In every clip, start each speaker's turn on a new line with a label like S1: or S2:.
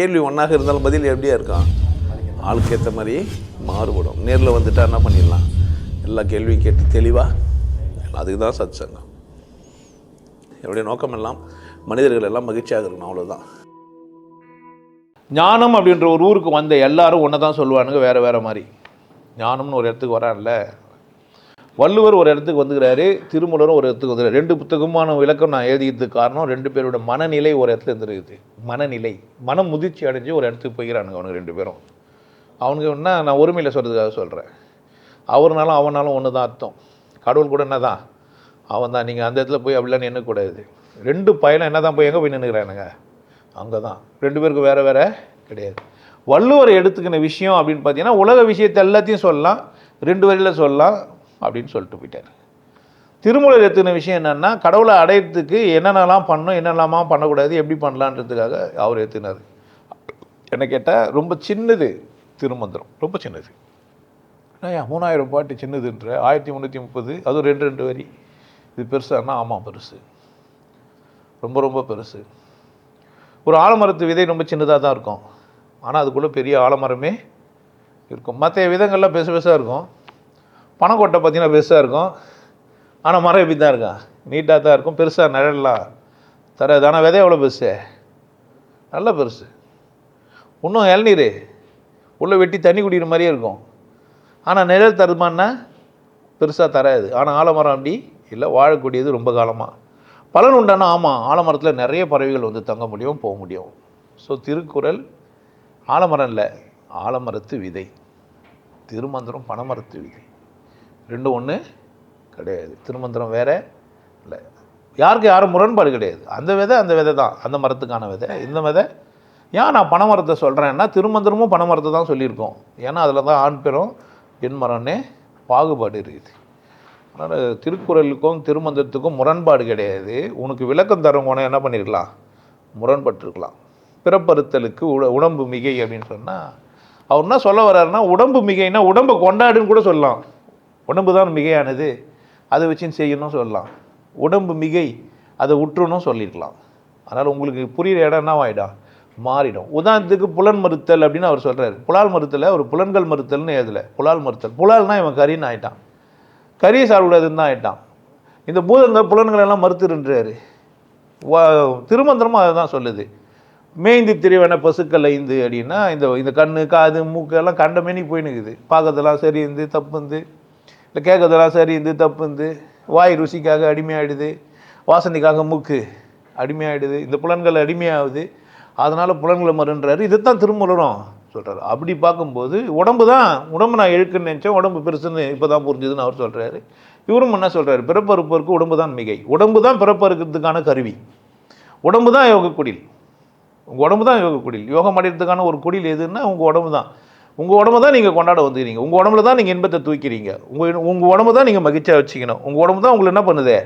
S1: கேள்வி ஒன்றாக இருந்தாலும் பதில் எப்படியா இருக்கான் ஆளுக்கு ஏற்ற மாதிரி மாறுபடும். நேரில் வந்துட்டா என்ன பண்ணிடலாம்? எல்லா கேள்வியும் கேட்டு தெளிவாக அதுக்கு தான் சத் சங்கம் என்னுடைய நோக்கம் எல்லாம் மனிதர்கள் எல்லாம் மகிழ்ச்சியாக இருக்கணும் அவ்வளோதான்
S2: ஞானம் அப்படின்ற ஒரு ஊருக்கு வந்த எல்லாரும் ஒன்று தான் சொல்லுவானுங்க வேறு வேறு மாதிரி. ஞானம்னு ஒரு இடத்துக்கு வரான்ல. வள்ளுவர் ஒரு இடத்துக்கு வந்துக்கிறாரு திருமூலரும் ஒரு இடத்துக்கு வந்துக்கிறாரு. ரெண்டு புத்தகமான விளக்கம் நான் எழுதியதுக்கு காரணம் ரெண்டு பேரோட மனநிலை ஒரு இடத்துல இருந்துருக்குது. மனநிலை. மனம் முதிர்ச்சி அடைஞ்சு ஒரு இடத்துக்கு போய்கிறானுங்க அவனுக்கு ரெண்டு பேரும். அவனுக்கு என்ன நான் ஒருமையில் சொல்கிறதுக்காக சொல்கிறேன் அவர்னாலும் அவனாலும் ஒன்று தான் அர்த்தம். கடவுள் கூட என்ன தான் அவன் தான். நீங்கள் அந்த இடத்துல போய் அப்படிலாம் நின்னக்கூடாது. ரெண்டு பயணம் என்ன தான் போய் எங்கே போய் நின்றுக்கிறானுங்க அங்கே தான் ரெண்டு பேருக்கு வேறு வேறு கிடையாது. வள்ளுவர் எடுத்துக்கின விஷயம் அப்படின்னு பார்த்தீங்கன்னா உலக விஷயத்தை எல்லாத்தையும் சொல்லலாம். ரெண்டு வரியில் சொல்லலாம். அப்படின்னு சொல்லிட்டு போயிட்டார். திருமூலர் எத்தின விஷயம் என்னென்னா கடவுளை அடையிறதுக்கு என்னென்னலாம் பண்ணணும் என்னென்னலாமா பண்ணக்கூடாது எப்படி பண்ணலான்றதுக்காக அவர் எத்தினார் என்ன கேட்டால் ரொம்ப சின்னது திருமந்திரம் ரொம்ப சின்னது. ஐயா மூணாயிரம் பாட்டு சின்னதுன்ற? ஆயிரத்தி முந்நூற்றி முப்பது அதுவும் ரெண்டு ரெண்டு வரி. இது பெருசானா ஆமாம் பெருசு. ரொம்ப ரொம்ப பெருசு. ஒரு ஆலமரத்து விதை ரொம்ப சின்னதாக தான் இருக்கும். ஆனால் அதுக்குள்ளே பெரிய ஆலமரமே இருக்கும். மற்ற விதங்கள்லாம் பெருசு பெருசாக இருக்கும். பனங்கொட்டை பார்த்தீங்கன்னா பெருசாக இருக்கும். ஆனால் மரம் எப்படி தான் இருக்கும் நீட்டாக தான் இருக்கும். பெருசாக நிழல்லாம் தராது. ஆனால் விதை எவ்வளோ பெருசு? நல்ல பெருசு. இன்னும் இளநீர். உள்ளே வெட்டி தண்ணி குடிக்கிற மாதிரியே இருக்கும். ஆனால் நிழல் தருமான்னா பெருசாக தராது. ஆனால் ஆலமரம் அப்படி இல்லை. வாழக்கூடியது ரொம்ப காலமாக பலன் உண்டானா? ஆமாம் ஆலமரத்தில் நிறைய பறவைகள் வந்து தங்க முடியும் போக முடியும். ஸோ திருக்குறள் ஆலமரம் இல்லை. ஆலமரத்து விதை. திருமந்திரம் பனைமரத்து விதை. ரெண்டும் ஒன்று கிடையாது. திருமந்திரம் வேறு இல்லை. யாருக்கு யாரும் முரண்பாடு கிடையாது. அந்த விதை அந்த விதை தான். அந்த மரத்துக்கான விதை. இந்த விதை ஏன் நான் பனைமரத்தை சொல்கிறேன்னா திருமந்திரமும் பனைமரத்தை தான் சொல்லியிருக்கோம். ஏன்னா அதில் தான் ஆண் பெரும் பெண் மரம்னே பாகுபாடு இருக்குது. அதனால் திருக்குறளுக்கும் திருமந்திரத்துக்கும் முரண்பாடு கிடையாது. உனக்கு விளக்கம் தரவங்க என்ன பண்ணியிருக்கலாம் முரண்பட்டிருக்கலாம். பிறப்பறுத்தலுக்கு உட உடம்பு மிகை அப்படின்னு சொன்னால் அவர் என்ன சொல்ல வர்றாருன்னா உடம்பு மிகைன்னா உடம்பை கொண்டாடுன்னு கூட சொல்லலாம். உடம்பு தான் மிகையானது அதை வச்சுன்னு செய்யணும் சொல்லலாம். உடம்பு மிகை அதை உற்றுணும் சொல்லியிருக்கலாம். அதனால் உங்களுக்கு புரிகிற இடம் என்ன ஆகிடும் மாறிடும். உதாரணத்துக்கு புலன் மறுத்தல் அப்படின்னு அவர் சொல்கிறார் புலால் மறுத்தலை ஒரு புலன்கள் மறுத்தல்னு எதில்? புலால் மறுத்தல். புலால்னால் இவன் கரின்னு ஆயிட்டான். கரியை சாப்பிடாதுன்னு தான் ஆகிட்டான் இந்த பூதங்கள் புலன்கள் எல்லாம் மறுத்துருன்றாரு. திருமந்திரமும் அதை தான் சொல்லுது. மேய்ந்து திரிவன பசுக்கள் ஐந்து அப்படின்னா இந்த இந்த கண்ணு காது மூக்கு எல்லாம் கண்டமேனி போயினுக்குது. பார்க்கறதெல்லாம் சரி இருந்து தப்பு இருந்து இல்லை கேட்குறதெல்லாம் சரி இருந்து தப்பு இருந்து வாய் ருசிக்காக அடிமையாயிடுது. வாசனைக்காக மூக்கு அடிமையாயிடுது. இந்த புலன்கள் அடிமையாகுது. அதனால் புலன்களை மறுன்றாரு. இதுதான் திருமலரும் சொல்கிறாரு அப்படி பார்க்கும்போது உடம்பு தான் உடம்பு நான் இழுக்குன்னு நினச்சேன் உடம்பு பெருசுன்னு இப்போ தான் புரிஞ்சுதுன்னு அவர் சொல்கிறாரு இவரும் என்ன சொல்கிறாரு பிறப்பறுப்பருக்கு உடம்பு தான் மிகை. உடம்பு தான் பிறப்பறுக்கிறதுக்கான கருவி. உடம்பு தான் யோக குடில் உங்கள் உடம்பு தான் யோக குடில் யோகம் அடைகிறதுக்கான ஒரு குடில் எதுன்னா உங்கள் உடம்பு தான். உங்கள் உடம்பு தான் நீங்கள் கொண்டாட வந்துக்கிறீங்க உங்கள் உடம்புல தான் நீங்கள் இன்பத்தை தூக்கிறீங்க. உங்கள் உங்கள் உடம்பு தான் நீங்கள் மகிழ்ச்சியாக வச்சுக்கணும். உங்கள் உடம்பு தான் உங்களை என்ன பண்ணுது?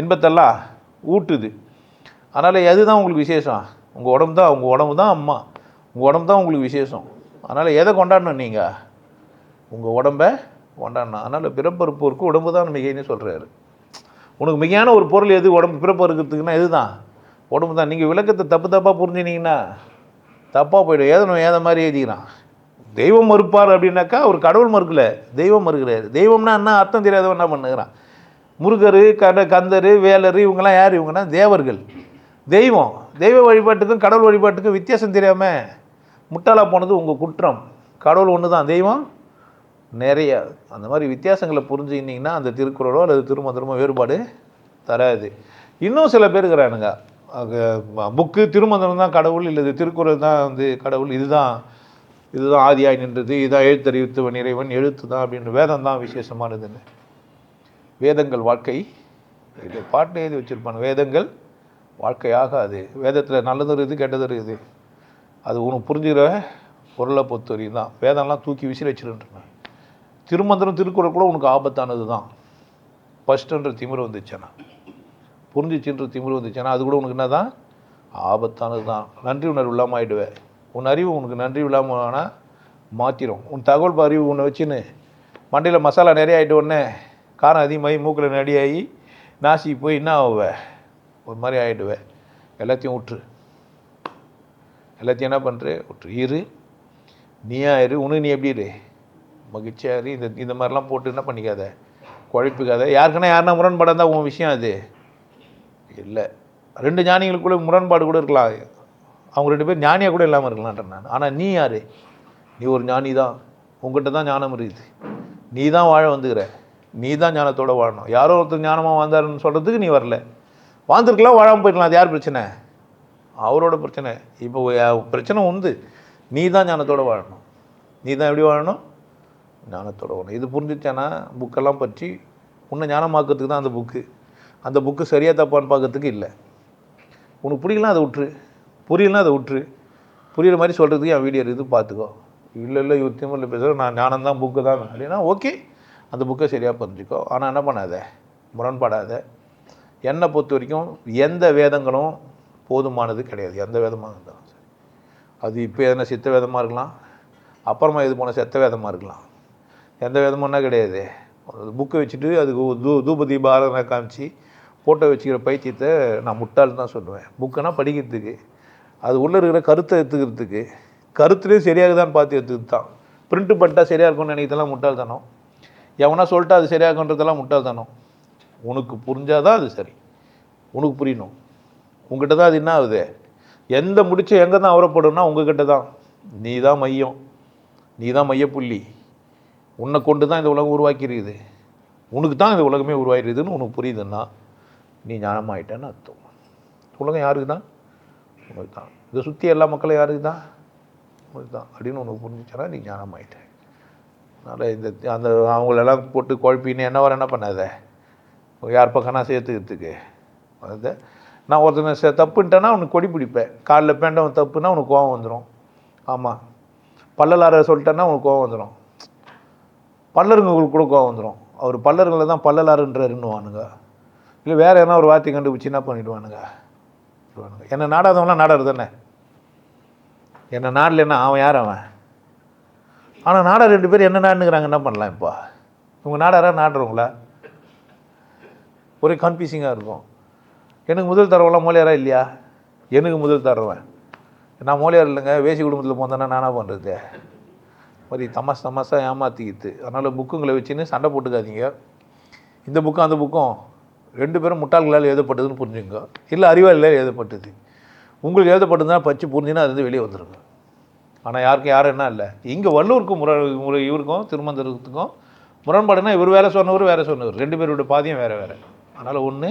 S2: இன்பத்தெல்லாம் ஊட்டுது. அதனால் எது தான் உங்களுக்கு விசேஷம்? உங்கள் உடம்பு தான் உங்கள் உடம்பு தான் அம்மா. உங்கள் உடம்பு தான் உங்களுக்கு விசேஷம். அதனால் எதை கொண்டாடணும் நீங்கள் உங்கள் உடம்பை கொண்டாடணும். அதனால் பிறப்பறுப்போருக்கு உடம்பு தான் மிகைன்னு சொல்கிறாரு உனக்கு மிகையான ஒரு பொருள் எது? உடம்பு பிறப்பறுக்கிறதுக்குன்னா எதுதான்? உடம்பு தான். நீங்கள் விளக்கத்தை தப்பு தப்பாக புரிஞ்சுனீங்கன்னா தப்பாக போய்டும். ஏதனும் ஏத மாதிரி எழுதிக்கிறான். தெய்வம் மறுப்பார் அப்படின்னாக்கா ஒரு கடவுள் மறுக்கல தெய்வம் மறுக்கிறார். தெய்வம்னா என்ன அர்த்தம் தெரியாதவன் என்ன பண்ணுகிறான்? முருகர் கட கந்தர் வேலர் இவங்கெல்லாம் யார் இவங்கன்னா? தேவர்கள். தெய்வம். தெய்வ வழிபாட்டுக்கும் கடவுள் வழிபாட்டுக்கும் வித்தியாசம் தெரியாமல் முட்டாளாக போனது உங்கள் குற்றம். கடவுள் ஒன்று தான் தெய்வம் நிறைய. அந்த மாதிரி வித்தியாசங்களை புரிஞ்சுக்கிட்டிங்கன்னா அந்த திருக்குறளோ அல்லது திருமந்திரமோ வேறுபாடு தராது. இன்னும் சில பேர் இருக்கிறானுங்க. புக்கு திருமந்திரம் தான் கடவுள் இல்லை திருக்குறள் தான் வந்து கடவுள். இதுதான் இதுதான் ஆதியாய் நின்றது இதுதான் எழுத்தறிவித்தவன் இறைவன் எழுத்து தான் அப்படின்ற வேதம் தான் விசேஷமானதுன்னு வேதங்கள் வாழ்க்கை. இது பாட்டு எழுதி வச்சுருப்பான் வேதங்கள் வாழ்க்கையாக அது வேதத்தில் நல்லதும் இருக்குது கெட்டதும் இருக்குது. அது உனக்கு புரிஞ்சுக்கிற பொருளை பொறுத்த வரையும் தான். வேதம்லாம் தூக்கி விசில் வச்சிருன்றாங்க திருமந்திரம் திருக்குறள் கூட உனக்கு ஆபத்தானது தான். ஃபஸ்ட்டுன்ற திமிரு வந்துச்சுன்னா. புரிஞ்சிச்சுன்ற திமிரு வந்துச்சுன்னா அது கூட உனக்கு என்ன தான் ஆபத்தானது தான். நன்றி உணர்வு இல்லாமல் ஆகிடுவேன் உன் அறிவு உனக்கு நன்றி இல்லாமல் ஆனால் மாற்றிடும் உன் தகவல் அறிவு உன்னை வச்சுன்னு மண்டையில் மசாலா நிறைய ஆகிட்ட உடனே காரம் அதிகமாகி மூக்கில் நடியாகி நாசி போய் என்ன ஆகுவேன் ஒரு மாதிரி ஆகிடுவேன் எல்லாத்தையும் விட்டுரு எல்லாத்தையும் என்ன பண்ணுற விட்டு இரு. நீயா இரு. உனக்கு நீ எப்படி இரு? மகிழ்ச்சியாக இரு. இந்த இந்த மாதிரிலாம் போட்டு என்ன பண்ணிக்காத? குழப்பிக்காத. யாருக்குன்னா யாருன்னா முரண்பாடாக இருந்தால் உன் விஷயம் அது. இல்லை. ரெண்டு ஞானிகளுக்குள்ளே முரண்பாடு கூட இருக்கலாம். அவங்க ரெண்டு பேர் ஞானியாக கூட இல்லாமல் இருக்கலான்றேன் நான். ஆனால் நீ யார்? நீ ஒரு ஞானி தான். உங்ககிட்ட தான் ஞானம் இருக்குது. நீ தான் வாழ வந்துக்கிற. நீ தான் ஞானத்தோட வாழணும். யாரோ ஒருத்தர் ஞானமாக வாழ்ந்தாருன்னு சொல்கிறதுக்கு நீ வரல. வாழ்ந்துருக்கலாம் வாழாமல் போயிடலாம். அது யார் பிரச்சனை? அவரோட பிரச்சனை. இப்போ பிரச்சனை உண்டு. நீ தான் ஞானத்தோட வாழணும். நீ தான் எப்படி வாழணும்? ஞானத்தோடு வாழணும். இது புரிஞ்சிச்சானா புக்கெல்லாம் பற்றி உன்னை ஞானமாக்கிறதுக்கு தான் அந்த புக்கு அந்த புக்கு சரியாக தப்பான்னு பார்க்கறதுக்கு இல்லை. உனக்கு பிடிக்கலாம் அதை விட்டுரு. புரியலனா அதை விட்டுரு. புரியுற மாதிரி சொல்கிறதுக்கு என் வீடியோ இருக்குது பார்த்துக்கோ. இல்லை இல்லை இவர் இல்லை பேசுகிற நான் ஞானம் தான் புக்கு தான் அப்படின்னா ஓகே. அந்த புக்கை சரியாக புரிஞ்சுக்கோ. ஆனால் என்ன பண்ணாத? முரண்படாத. என்னை பொறுத்த வரைக்கும் எந்த வேதங்களும் போதுமானது கிடையாது. எந்த வேதமாக இருந்தாலும் சரி. அது இப்போ எதனா சித்த வேதமாக இருக்கலாம். அப்புறமா இது போன செத்த வேதமாக இருக்கலாம். எந்த வேதமும்னா கிடையாது. புக்கை வச்சுட்டு அதுக்கு தூ தூப தீப ஆராதனை காமிச்சு ஃபோட்டோ வச்சுக்கிற பைத்தியத்தை நான் முட்டாள்னு தான் சொல்லுவேன். புக்குனா படிக்கிறதுக்கு. அது உள்ளே இருக்கிற கருத்தை எடுத்துக்கிறதுக்கு கருத்துலேயே சரியாகுதான்னு பார்த்து எடுத்துக்கிட்டு தான் பிரிண்ட் பண்ணிட்டா சரியாக இருக்கும்னு நினைக்கிறதெல்லாம் முட்டாள்தனம். எவனா சொல்லிட்டா அது சரியாகுன்றதெல்லாம் முட்டாள்தனம். உனக்கு புரிஞ்சால் தான் அது சரி. உனக்கு புரியணும். உங்ககிட்ட தான் அது என்ன ஆகுது? எந்த முடிச்சு எங்கே தான் அவரப்படும்னா உங்ககிட்ட தான் நீ தான் மையம். நீ தான் மையப்புள்ளி. உன்னை கொண்டு தான் இந்த உலகம் உருவாக்கியிருக்குது. உனக்கு தான் இந்த உலகமே உருவாகிருக்குதுன்னு உனக்கு புரியுதுன்னா நீ ஞானமாயிட்டேன்னு அர்த்தம். உலகம் யாருக்கு தான் உங்களுக்கு தான் இதை சுற்றி எல்லா மக்களும் யாருக்கு தான் உங்களுக்கு தான் அப்படின்னு உனக்கு புரிஞ்சுச்சுன்னா நீ ஞானமாயிட்ட. அதனால் இந்த அந்த அவங்களெல்லாம் போட்டு குழப்பின்னு என்ன வர என்ன பண்ணாத? யார் பக்கம்னா சேர்த்துக்கிறதுக்கு. அதை நான் ஒருத்தனை சே தப்புன்ட்டேன்னா உனக்கு கொடி பிடிப்பேன். காலில் பேண்டவன் தப்புன்னா உனக்கு கோவம் வந்துடும் ஆமாம் பல்லலார சொல்லிட்டேன்னா உனக்கு கோவம் வந்துடும் பல்லருங்களுக்கு கூட கோவம் வந்துடும் அவர் பல்லருங்களை தான் பல்லலாருன்றாருன்னுவானுங்க இல்லை வேறு எதனா ஒரு வார்த்தை கண்டுபிடிச்சி என்ன பண்ணிவிடுவானுங்க சொல்லுவானுங்க. என்ன நாடாதவன்லாம் நாடாரு தானே? என்ன நாடலன்னா அவன் யார் அவன்? ஆனால் நாடா ரெண்டு பேர் என்ன நாடுங்கிறாங்க என்ன பண்ணலாம் இப்போ? இவங்க நாடாரா நாடுறவங்களா? ஒரே கன்ஃபியூசிங்காக இருக்கும். எனக்கு முதல் தரவெல்லாம் மோலியாரா இல்லையா? எனக்கு முதல் தரவன் நான் மோலியார் இல்லைங்க வேசி குடும்பத்தில் போந்தேன்னா நானாக பண்ணுறது மாதிரி தமாஸ் தமாஸாக ஏமாற்றிக்கிது அதனால் புக்குங்களை வச்சுன்னு சண்டை போட்டுக்காதீங்க. இந்த புக்கும் அந்த புக்கும். ரெண்டு பேரும் முட்டாள்களால் எழுதப்பட்டதுன்னு புரிஞ்சுங்க இல்லை அறிவாளிகளால் எழுதப்பட்டது. உங்களுக்கு எழுதப்பட்டதுன்னா பச்சு புரிஞ்சுன்னா அது வந்து வெளியே வந்துருங்க. ஆனால் யாருக்கும் யாரும் என்ன இல்லை. இங்கே வள்ளூருக்கும் முரண் முறை இவருக்கும் திருமந்திரத்துக்கும் முரண்பாடுனா இவர் வேறு சொன்னவர் வேறு சொன்னவர். ரெண்டு பேரோட பாதியும் வேறு வேறு. அதனால் ஒன்று